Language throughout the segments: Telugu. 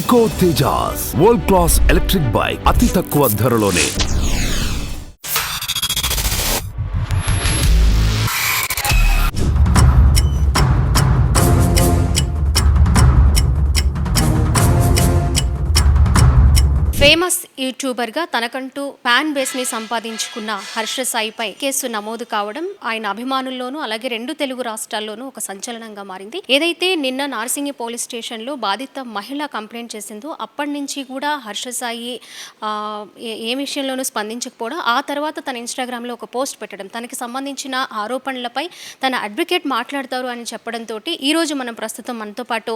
Eco Tejas world class electric bike అతి తక్కువ ధరలోనే యూట్యూబర్గా తనకంటూ ఫ్యాన్ బేస్ని సంపాదించుకున్న హర్ష సాయిపై కేసు నమోదు కావడం ఆయన అభిమానుల్లోనూ అలాగే రెండు తెలుగు రాష్ట్రాల్లోనూ ఒక సంచలనంగా మారింది. ఏదైతే నిన్న నార్సింగి పోలీస్ స్టేషన్లో బాధిత మహిళ కంప్లైంట్ చేసిందో అప్పటి నుంచి కూడా హర్ష సాయి ఏ- విషయంలోనూ స్పందించకపోవడం ఆ తర్వాత తన ఇన్స్టాగ్రామ్లో ఒక పోస్ట్ పెట్టడం తనకి సంబంధించిన ఆరోపణలపై తన అడ్వకేట్ మాట్లాడతారు అని చెప్పడంతో ఈరోజు మనం ప్రస్తుతం మనతో పాటు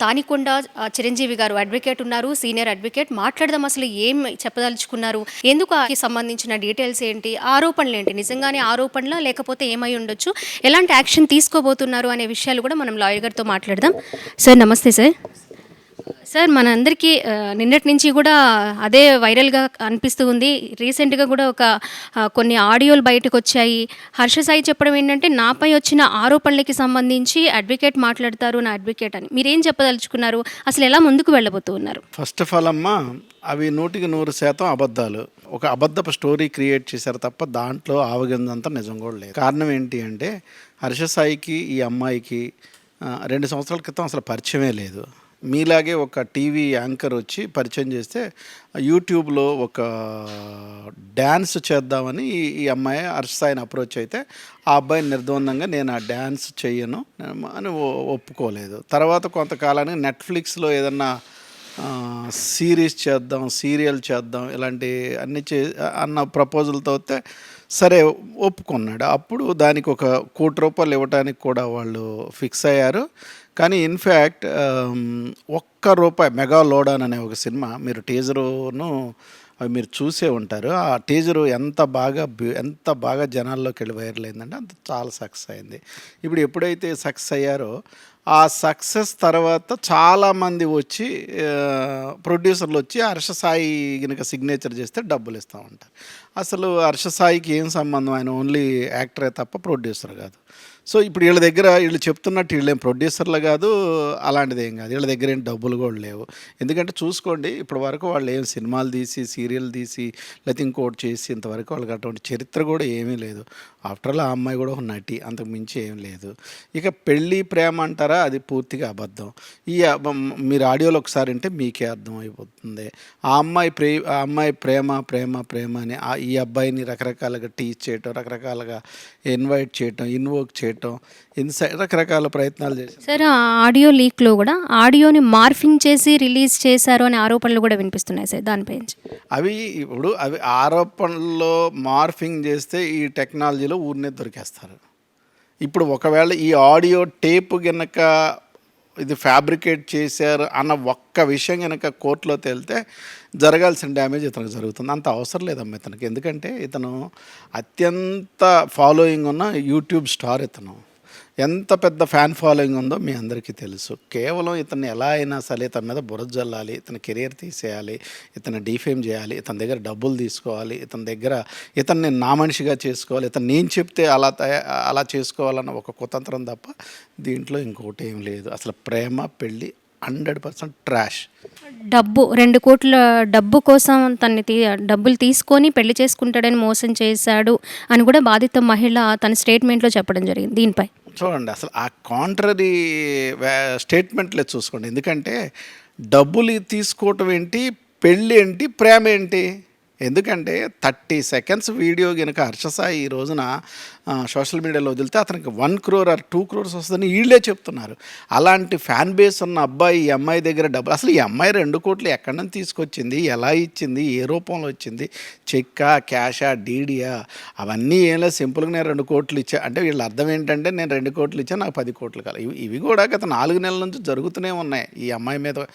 తానికొండ చిరంజీవి గారు అడ్వకేట్ ఉన్నారు సీనియర్ అడ్వకేట్. మాట్లాడదాం అసలు ఏ చెప్పదలుచుకున్నారు? ఎందుకు ఆ సంబంధించిన డీటెయిల్స్ ఏంటి? ఆరోపణలు ఏంటి? నిజంగానే ఆరోపణల లేకపోతే ఏమై ఉండొచ్చు? ఎలాంటి యాక్షన్ తీసుకోబోతున్నారు అనే విషయాలు కూడా మనం లాయర్ గారితో మాట్లాడదాం. సార్ నమస్తే సార్. సార్ మనందరికీ నిన్నటి నుంచి కూడా అదే వైరల్గా అనిపిస్తూ ఉంది. రీసెంట్గా కూడా ఒక కొన్ని ఆడియోలు బయటకు వచ్చాయి హర్ష సాయి చెప్పడం ఏంటంటే నాపై వచ్చిన ఆరోపణలకి సంబంధించి అడ్వకేట్ మాట్లాడతారు నా అడ్వకేట్ అని. మీరేం చెప్పదలుచుకున్నారు? అసలు ఎలా ముందుకు వెళ్ళబోతూ ఉన్నారు? ఫస్ట్ ఆఫ్ ఆల్ అమ్మా అవి నూటికి నూరు శాతం అబద్ధాలు. ఒక అబద్ధపు స్టోరీ క్రియేట్ చేశారు తప్ప దాంట్లో ఆవగిందంతా నిజం కూడా లేదు. కారణం ఏంటి అంటే హర్ష సాయికి ఈ అమ్మాయికి రెండు సంవత్సరాల క్రితం అసలు పరిచయమే లేదు. మీలాగే ఒక టీవీ యాంకర్ వచ్చి పరిచయం చేస్తే యూట్యూబ్లో ఒక డ్యాన్స్ చేద్దామని ఈ- అమ్మాయి అర్షసాయిని అప్రోచ్ అయితే ఆ అబ్బాయి నిర్ద్వందంగా నేను ఆ డ్యాన్స్ చెయ్యను అని ఒప్పుకోలేదు. తర్వాత కొంతకాలానికి నెట్ఫ్లిక్స్లో ఏదన్నా సిరీస్ చేద్దాం సీరియల్ చేద్దాం ఇలాంటి అన్ని చే అన్న ప్రపోజల్తో వస్తే సరే ఒప్పుకున్నాడు. అప్పుడు దానికి ఒక కోటి రూపాయలు ఇవ్వడానికి కూడా వాళ్ళు ఫిక్స్ అయ్యారు. కానీ ఇన్ఫ్యాక్ట్ ఒక్క రూపాయి మెగా లోడాన్ అనే ఒక సినిమా మీరు టీజరును అవి మీరు చూసే ఉంటారు. ఆ టీజరు ఎంత బాగా ఎంత బాగా జనాల్లోకి వెళ్ళి వైరల్ అయిందంటే అంత చాలా సక్సెస్ అయింది. ఇప్పుడు ఎప్పుడైతే సక్సెస్ అయ్యారో ఆ సక్సెస్ తర్వాత చాలామంది వచ్చి ప్రొడ్యూసర్లు వచ్చి హర్ష సాయి కనుక సిగ్నేచర్ చేస్తే డబ్బులు ఇస్తూ ఉంటారు. అసలు హర్ష సాయికి ఏం సంబంధం? ఆయన ఓన్లీ యాక్టరే తప్ప ప్రొడ్యూసర్ కాదు. సో ఇప్పుడు వీళ్ళ దగ్గర వీళ్ళు చెప్తున్నట్టు వీళ్ళేం ప్రొడ్యూసర్లు కాదు అలాంటిది ఏం కాదు. వీళ్ళ దగ్గర ఏం డబ్బులు కూడా లేవు. ఎందుకంటే చూసుకోండి ఇప్పటి వరకు వాళ్ళు ఏం సినిమాలు తీసి సీరియల్ తీసి లేకపోతే ఇంకోటి చేసి ఇంతవరకు వాళ్ళకి అటువంటి చరిత్ర కూడా ఏమీ లేదు. ఆఫ్టర్ ఆల్ ఆ అమ్మాయి కూడా ఒక నటి అంతకు మించి ఏం లేదు. ఇక పెళ్ళి ప్రేమ అంటారా? అది పూర్తిగా అబద్ధం. ఈ మీరు ఆడియోలో ఒకసారి అంటే మీకే అర్థం అయిపోతుంది ఆ అమ్మాయి ప్రే ఆ అమ్మాయి ప్రేమ ప్రేమ ప్రేమ అని ఆ- ఈ అబ్బాయిని రకరకాలుగా టీచ్ చేయటం రకరకాలుగా ఇన్వైట్ చేయటం ఇన్వోక్ చేయటం ఇన్సై రకరకాల ప్రయత్నాలు చేసి సార్ ఆ ఆడియో లీక్లో కూడా ఆడియోని మార్ఫింగ్ చేసి రిలీజ్ చేశారు అనే ఆరోపణలు కూడా వినిపిస్తున్నాయి సార్ దానిపై అవి ఇప్పుడు అవి ఆరోపణల్లో మార్ఫింగ్ చేస్తే ఈ టెక్నాలజీలో ఊరినే దొరికేస్తారు. ఇప్పుడు ఒకవేళ ఈ ఆడియో టేప్ గనక ఇది ఫ్యాబ్రికేట్ చేశారు అన్న ఒక్క విషయం కనుక కోర్టులో తేలితే జరగాల్సిన డ్యామేజ్ ఇతనికి జరుగుతుంది. అంత అవసరం లేదమ్మా ఇతనికి. ఎందుకంటే ఇతను అత్యంత ఫాలోయింగ్ ఉన్న యూట్యూబ్ స్టార్ ఇతను. ఎంత పెద్ద ఫ్యాన్ ఫాలోయింగ్ ఉందో మీ అందరికీ తెలుసు. కేవలం ఇతన్ని ఎలా అయినా సరే ఇతని మీద బురద జల్లాలి ఇతని కెరియర్ తీసేయాలి ఇతను డీఫేమ్ చేయాలి ఇతని దగ్గర డబ్బులు తీసుకోవాలి ఇతని దగ్గర ఇతన్ని నా మనిషిగా చేసుకోవాలి ఇతను నేను చెప్తే అలా తయా- అలా చేసుకోవాలన్న ఒక కుతంత్రం తప్ప దీంట్లో ఇంకోటి ఏం లేదు. అసలు ప్రేమ పెళ్ళి హండ్రెడ్ పర్సెంట్ ట్రాష్. డబ్బు రెండు కోట్ల డబ్బు కోసం తన్ని తీ డబ్బులు తీసుకొని పెళ్ళి చేసుకుంటాడని మోసం చేశాడు అని కూడా బాధిత మహిళ తన స్టేట్మెంట్లో చెప్పడం జరిగింది. దీనిపై చూడండి అసలు ఆ కాంట్రరీ స్టేట్మెంట్లే చూసుకోండి. ఎందుకంటే డబ్బులు తీసుకోవటం ఏంటి పెళ్ళి ఏంటి ప్రేమ ఏంటి? ఎందుకంటే థర్టీ సెకండ్స్ వీడియో కనుక హర్షసాయి ఈ రోజున సోషల్ మీడియాలో వదిలితే అతనికి one crore or two crores వస్తుందని వీళ్ళే చెప్తున్నారు. అలాంటి ఫ్యాన్ బేస్ ఉన్న అబ్బాయి ఈ అమ్మాయి దగ్గర డబ్బులు అసలు ఈ అమ్మాయి రెండు కోట్లు ఎక్కడి నుంచి తీసుకొచ్చింది ఎలా ఇచ్చింది ఏ రూపంలో వచ్చింది చెక్కా క్యాషా డీడియా అవన్నీ ఏం లేదు సింపుల్గా నేను రెండు కోట్లు ఇచ్చా అంటే వీళ్ళ అర్థం ఏంటంటే నేను రెండు కోట్లు ఇచ్చా నాకు పది కోట్లు కాదు ఇవి ఇవి కూడా గత నాలుగు నెలల నుంచి జరుగుతూనే ఉన్నాయి. ఈ అమ్మాయి మీద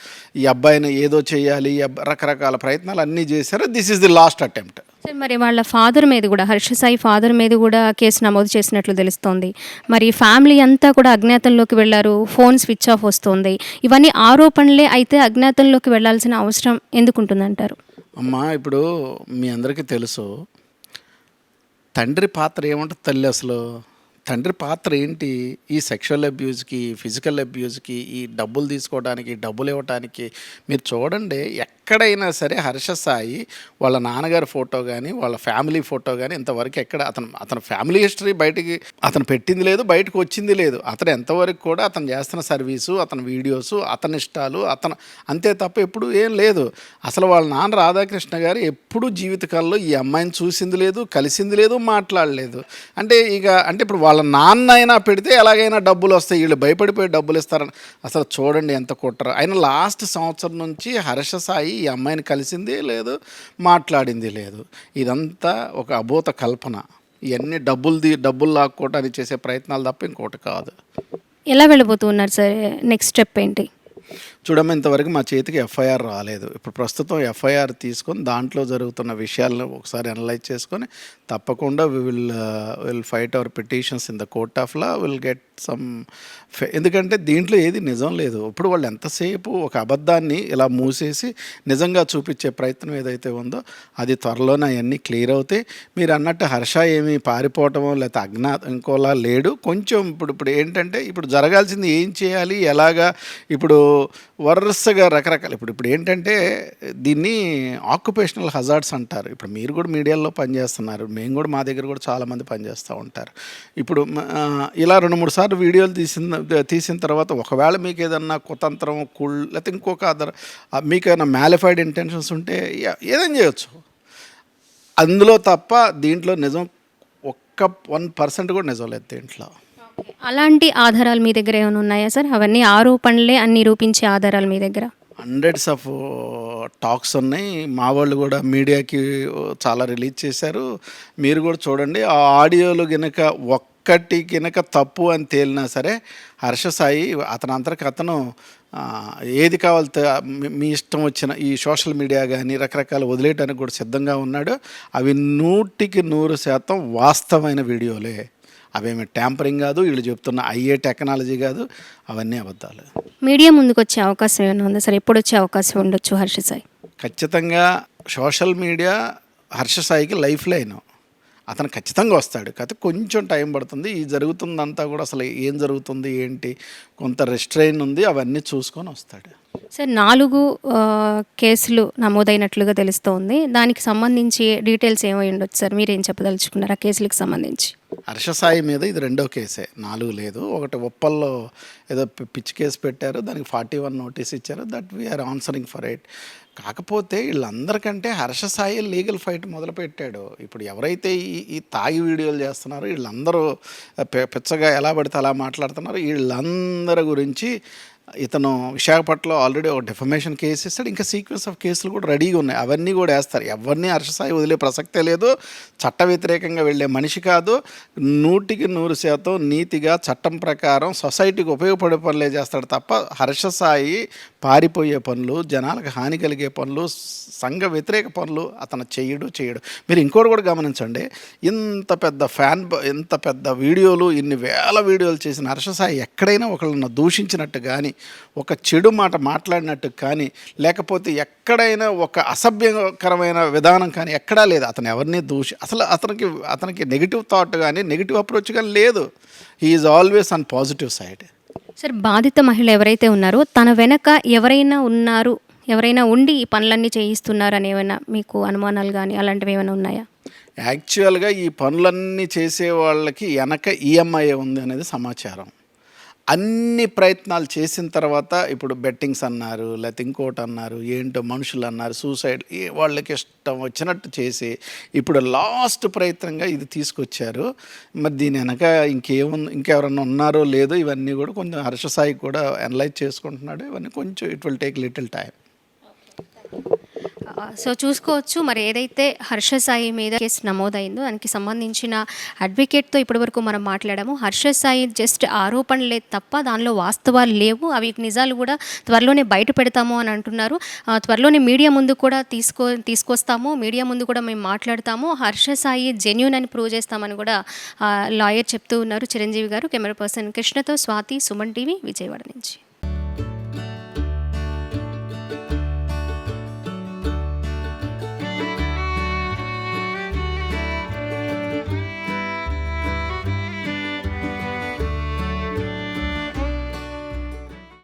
ఈ అబ్బాయిని ఏదో చేయాలి రకరకాల ప్రయత్నాలు అన్నీ చేశారు. This is the last attempt. మరి వాళ్ళ ఫాదర్ మీద కూడా హర్ష సాయి ఫాదర్ మీద కూడా కేసు నమోదు చేసినట్లు తెలుస్తోంది. మరి ఫ్యామిలీ అంతా కూడా అజ్ఞాతంలోకి వెళ్ళారు ఫోన్ స్విచ్ ఆఫ్ వస్తుంది. ఇవన్నీ ఆరోపణలే అయితే అజ్ఞాతంలోకి వెళ్ళాల్సిన అవసరం ఎందుకుంటుందంటారు? అమ్మా ఇప్పుడు మీ అందరికీ తెలుసు తండ్రి పాత్ర ఏమంటుంది తల్లి అసలు. తండ్రి పాత్ర ఏంటి? ఈ సెక్షువల్ అబ్యూజ్కి ఫిజికల్ అబ్యూస్కి ఈ డబ్బులు తీసుకోవడానికి డబ్బులు ఇవ్వడానికి మీరు చూడండి ఎక్కడైనా సరే హర్ష సాయి వాళ్ళ నాన్నగారి ఫోటో కానీ వాళ్ళ ఫ్యామిలీ ఫోటో కానీ ఇంతవరకు ఎక్కడ అతను అతని ఫ్యామిలీ హిస్టరీ బయటికి అతను పెట్టింది లేదు బయటకు వచ్చింది లేదు. అతను ఎంతవరకు కూడా అతను చేస్తున్న సర్వీసు అతని వీడియోస్ అతని ఇష్టాలు అతను అంతే తప్ప ఎప్పుడు ఏం లేదు. అసలు వాళ్ళ నాన్న రాధాకృష్ణ గారు ఎప్పుడు జీవితకాలంలో ఈ అమ్మాయిని చూసింది లేదు కలిసింది లేదు మాట్లాడలేదు. అంటే ఇక అంటే ఇప్పుడు వాళ్ళ నాన్న అయినా పెడితే ఎలాగైనా డబ్బులు వస్తాయి. వీళ్ళు భయపడిపోయి డబ్బులు ఇస్తారని. అసలు చూడండి ఎంత కుట్ర. ఆయన లాస్ట్ సంవత్సరం నుంచి హర్ష సాయి ఈ అమ్మాయిని కలిసింది లేదు మాట్లాడింది లేదు. ఇదంతా ఒక అభూత కల్పన. ఇవన్నీ డబ్బులు దీ డబ్బులు లాక్కోవటానికి చేసే ప్రయత్నాలు తప్ప ఇంకోటి కాదు. ఎలా వెళ్ళబోతూ ఉన్నారు సార్? నెక్స్ట్ స్టెప్ ఏంటి? చూడమ్మ ఇంతవరకు మా చేతికి ఎఫ్ఐఆర్ రాలేదు. ఇప్పుడు ప్రస్తుతం ఎఫ్ఐఆర్ తీసుకొని దాంట్లో జరుగుతున్న విషయాలను ఒకసారి అనలైజ్ చేసుకొని తప్పకుండా we will will fight our petitions in the court of law will get some ఎందుకంటే దీంట్లో ఏది నిజం లేదు. ఇప్పుడు వాళ్ళు ఎంతసేపు ఒక అబద్ధాన్ని ఇలా మూసేసి నిజంగా చూపించే ప్రయత్నం ఏదైతే ఉందో అది త్వరలోనే అవన్నీ క్లియర్ అవుతాయి. మీరు అన్నట్టు హర్ష ఏమి పారిపోవటం లేకపోతే అజ్ఞా ఇంకోలా లేడు. కొంచెం ఇప్పుడు ఇప్పుడు ఏంటంటే ఇప్పుడు జరగాల్సింది ఏం చేయాలి? ఎలాగా? ఇప్పుడు వరుసగా రకరకాల ఇప్పుడు ఇప్పుడు ఏంటంటే దీన్ని ఆక్యుపేషనల్ హజార్డ్స్ అంటారు. ఇప్పుడు మీరు కూడా మీడియాలో పనిచేస్తున్నారు. మేము కూడా మా దగ్గర కూడా చాలామంది పనిచేస్తూ ఉంటారు. ఇప్పుడు ఇలా రెండు మూడు సార్లు వీడియోలు తీసిన తీసిన తర్వాత ఒకవేళ మీకు ఏదన్నా కుతంత్రం కుళ్ళు లేకపోతే ఇంకొక అదర్ మీకు ఏదైనా మ్యాలిఫైడ్ ఇంటెన్షన్స్ ఉంటే ఏదైనా చేయొచ్చు. అందులో తప్ప దీంట్లో నిజం ఒక్క వన్ పర్సెంట్ కూడా నిజం లేదు దీంట్లో. అలాంటి ఆధారాలు మీ దగ్గర ఏమైనా ఉన్నాయా సార్? అవన్నీ ఆరోపణలే అని నిరూపించే ఆధారాలు మీ దగ్గర. హండ్రెడ్స్ ఆఫ్ టాక్స్ ఉన్నాయి. మా వాళ్ళు కూడా మీడియాకి uh, చాలా రిలీజ్ చేశారు. మీరు కూడా చూడండి ఆ ఆడియోలు కనుక ఒక్కటి కనుక తప్పు అని తేలినా సరే హర్ష సాయి అతని అంతరికి అతను ఏది కావాలితే మీ- మీ ఇష్టం వచ్చిన ఈ సోషల్ మీడియా కానీ రకరకాల వదిలేయడానికి కూడా సిద్ధంగా ఉన్నాడు. అవి నూటికి నూరు శాతం వాస్తవమైన వీడియోలే. అవేమి ట్యాంపరింగ్ కాదు వీళ్ళు చెప్తున్న అయ్యే టెక్నాలజీ కాదు అవన్నీ అబద్ధాలు. మీడియా ముందుకు వచ్చే అవకాశం ఏమైనా ఉందా సార్? ఎప్పుడు వచ్చే అవకాశం ఉండొచ్చు హర్ష సాయి? ఖచ్చితంగా సోషల్ మీడియా హర్ష సాయికి లైఫ్ లైన్. అతను ఖచ్చితంగా వస్తాడు. కాకపోతే కొంచెం టైం పడుతుంది. ఈ జరుగుతుందంతా కూడా అసలు ఏం జరుగుతుంది ఏంటి కొంత రెస్ట్రైన్ ఉంది అవన్నీ చూసుకొని వస్తాడు. సార్ నాలుగు కేసులు నమోదైనట్లుగా తెలుస్తోంది. దానికి సంబంధించి డీటెయిల్స్ ఏమై ఉండొచ్చు సార్? మీరేం చెప్పదలుచుకున్నారు ఆ కేసులకు సంబంధించి? హర్ష సాయి మీద ఇది రెండో కేసే. నాలుగు లేదు. ఒకటి ఉప్పల్లో ఏదో పిచ్చి కేసు పెట్టారు. దానికి ఫార్టీ వన్ నోటీస్ ఇచ్చారు. That we are answering for it. కాకపోతే వీళ్ళందరికంటే హర్ష సాయి లీగల్ ఫైట్ మొదలుపెట్టాడు. ఇప్పుడు ఎవరైతే ఈ ఈ తాగి వీడియోలు చేస్తున్నారో వీళ్ళందరూ పిచ్చగా ఎలా పడితే అలా మాట్లాడుతున్నారో. వీళ్ళందరి గురించి ఇతను విశాఖపట్నంలో ఆల్రెడీ ఒక డిఫర్మేషన్ కేసు ఇస్తాడు ఇంకా సీక్వెన్స్ ఆఫ్ కేసులు కూడా రెడీగా ఉన్నాయి. అవన్నీ కూడా వేస్తారు. ఎవరిని హర్షసాయి వదిలే ప్రసక్తే లేదు. చట్ట వ్యతిరేకంగా వెళ్ళే మనిషి కాదు. నూటికి నూరు శాతం నీతిగా చట్టం ప్రకారం సొసైటీకి ఉపయోగపడే పనులే చేస్తాడు తప్ప హర్షసాయి పారిపోయే పనులు జనాలకు హాని కలిగే పనులు సంఘ వ్యతిరేక పనులు అతను చేయడు చేయడు. మీరు ఇంకోటి కూడా గమనించండి. ఇంత పెద్ద ఫ్యాన్ ఇంత పెద్ద వీడియోలు ఇన్ని వేల వీడియోలు చేసిన హర్షసాయి ఎక్కడైనా ఒకళ్ళను దూషించినట్టు కానీ ఒక చెడు మాట మాట్లాడినట్టు కానీ లేకపోతే ఎక్కడైనా ఒక అసభ్యకరమైన విధానం కానీ ఎక్కడా లేదు. అతను ఎవరిని దూషి అసలు అతనికి అతనికి నెగిటివ్ థాట్ కానీ నెగిటివ్ అప్రోచ్ కానీ లేదు. He is always on positive side sir బాధిత మహిళ ఎవరైతే ఉన్నారో తన వెనక ఎవరైనా ఉన్నారు ఎవరైనా ఉండి ఈ పనులన్నీ చేయిస్తున్నారు అని ఏమైనా మీకు అనుమానాలు కానీ అలాంటివి ఏమైనా ఉన్నాయా? యాక్చువల్గా ఈ పనులన్నీ చేసే వాళ్ళకి వెనక ఈఎంఐ ఉంది అనేది సమాచారం. అన్ని ప్రయత్నాలు చేసిన తర్వాత ఇప్పుడు బెట్టింగ్స్ అన్నారు లేకపోతే ఇంకోటి అన్నారు ఏంటో మనుషులు అన్నారు సూసైడ్ వాళ్ళకి ఇష్టం వచ్చినట్టు చేసి ఇప్పుడు లాస్ట్ ప్రయత్నంగా ఇది తీసుకొచ్చారు. మరి దీని వెనక ఇంకేముంది ఇంకెవరన్నా ఉన్నారో లేదో ఇవన్నీ కూడా కొంచెం హర్షసాయి కూడా అనలైజ్ చేసుకుంటున్నాడు. ఇవన్నీ కొంచెం it will take little time so చూసుకోవచ్చు. మరి ఏదైతే హర్ష సాయి మీద కేసు నమోదైందో దానికి సంబంధించిన అడ్వకేట్తో ఇప్పటివరకు మనం మాట్లాడాము. హర్ష సాయి జస్ట్ ఆరోపణలే తప్ప దానిలో వాస్తవాలు లేవు. అవి నిజాలు కూడా త్వరలోనే బయట పెడతాము అని అంటున్నారు. త్వరలోనే మీడియా ముందు కూడా తీసుకో తీసుకొస్తాము. మీడియా ముందు కూడా మేము మాట్లాడతాము. హర్ష సాయి జెన్యున్ అని ప్రూవ్ చేస్తామని కూడా లాయర్ చెప్తూ ఉన్నారు చిరంజీవి గారు. కెమెరా పర్సన్ కృష్ణతో స్వాతి సుమన్ టీవీ విజయవాడ నుంచి.